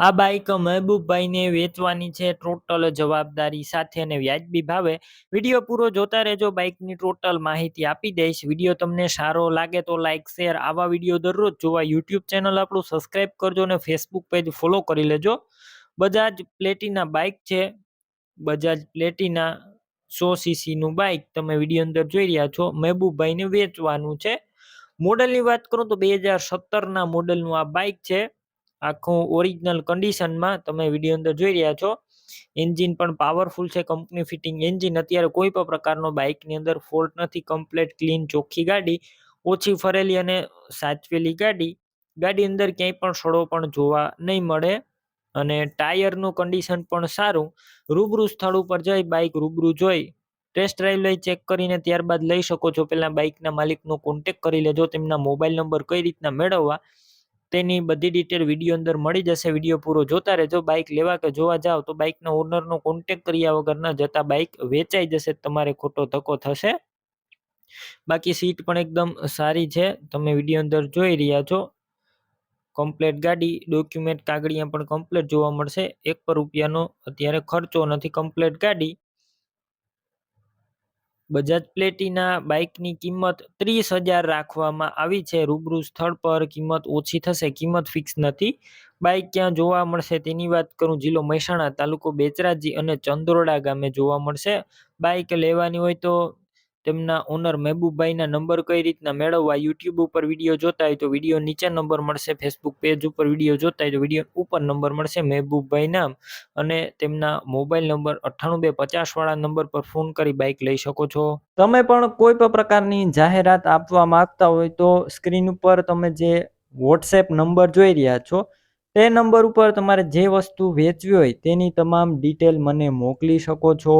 આ બાઈક મહેબૂબભાઈને વેચવાની છે ટોટલ જવાબદારી સાથે અને વ્યાજબી ભાવે. વીડિયો પૂરો જોતા રહેજો, બાઈકની ટોટલ માહિતી આપી દઈશ. વીડિયો તમને સારો લાગે તો લાઇક શેર, આવા વીડિયો દરરોજ જોવા યુટ્યુબ ચેનલ આપણું સબસ્ક્રાઈબ કરજો અને ફેસબુક પેજ ફોલો કરી લેજો. બજાજ પ્લેટિના બાઇક છે. બજાજ પ્લેટિના સો સીસીનું બાઇક તમે વીડિયો અંદર જોઈ રહ્યા છો. મહેબૂબભાઈને વેચવાનું છે. મોડલની વાત કરું તો બે હજાર સત્તરના મોડલનું આ બાઇક છે. આખું ઓરિજિનલ કન્ડિશનમાં તમે વીડિયો અંદર જોઈ રહ્યા છો. એન્જિન પણ પાવરફુલ છે કંપની ફિટિંગ એન્જિન અત્યારે કોઈ પણ પ્રકારનો બાઇકની અંદર ફોલ્ટ નથી કમ્પ્લેટ ક્લીન ચોખ્ખી ગાડી, ઓછી ફરેલી અને સાચવેલી ગાડી. ગાડી અંદર ક્યાંય પણ સડો પણ જોવા નહીં મળે અને ટાયરનું કન્ડિશન પણ સારું. રૂબરૂ સ્થળ ઉપર જઈ બાઇક રૂબરૂ જોઈ ટેસ્ટ ડ્રાઈવ લઈ ચેક કરીને ત્યારબાદ લઈ શકો છો. પહેલાં બાઇકના માલિકનો કોન્ટેક કરી લેજો, તેમના મોબાઈલ નંબર કઈ રીતના મેળવવા. તેની બધી ડિટેલ વીડિયો અંદર મળી જશે. વીડિયો પૂરો જોતા રહેજો. બાઇક લેવા કે જોવા જાઓ તો બાઇકના ઓનરનો કોન્ટેક કર્યા વગર ન જતા બાઇક વેચાઈ જશે. તમારે ખોટો ધક્કો થશે. બાકી સીટ પણ એકદમ સારી છે. તમે વીડિયો અંદર જોઈ રહ્યા છો. કમ્પ્લેટ ગાડી ડોક્યુમેન્ટ કાગળિયા પણ કમ્પ્લેટ જોવા મળશે. એક પર રૂપિયાનો અત્યારે ખર્ચો નથી. કમ્પ્લેટ ગાડી બજાજ પ્લેટિના બાઇકની કિંમત ત્રીસ હજાર રાખવામાં આવી છે. રૂબરૂ સ્થળ પર કિંમત ઓછી થશે, કિંમત ફિક્સ નથી. બાઇક ક્યાં જોવા મળશે તેની વાત કરું. જિલ્લો મહેસાણા તાલુકો બેચરાજી અને ચંદ્રોડા ગામે જોવા મળશે. બાઇક લેવાની હોય તો તેમના ઓનર મહેબૂબભાઈના નંબર કઈ રીતના મેળવવા યુટ્યુબ ઉપર વીડિયો જોતા હોય તો વીડિયો નીચે નંબર મળશે ફેસબુક પેજ ઉપર વીડિયો જોતા હોય તો વીડિયો ઉપર નંબર મળશે, મહેબૂબભાઈ નામ અને તેમના મોબાઈલ નંબર અઠ્ઠાણું બે પચાસ વાળા નંબર પર ફોન કરી બાઇક લઈ શકો છો. તમે પણ કોઈ પણ પ્રકારની જાહેરાત આપવા માંગતા હોય તો સ્ક્રીન ઉપર તમે જે વોટ્સએપ નંબર જોઈ રહ્યા છો, તે નંબર ઉપર તમારે જે વસ્તુ વેચવી હોય તેની તમામ ડિટેલ મને મોકલી શકો છો.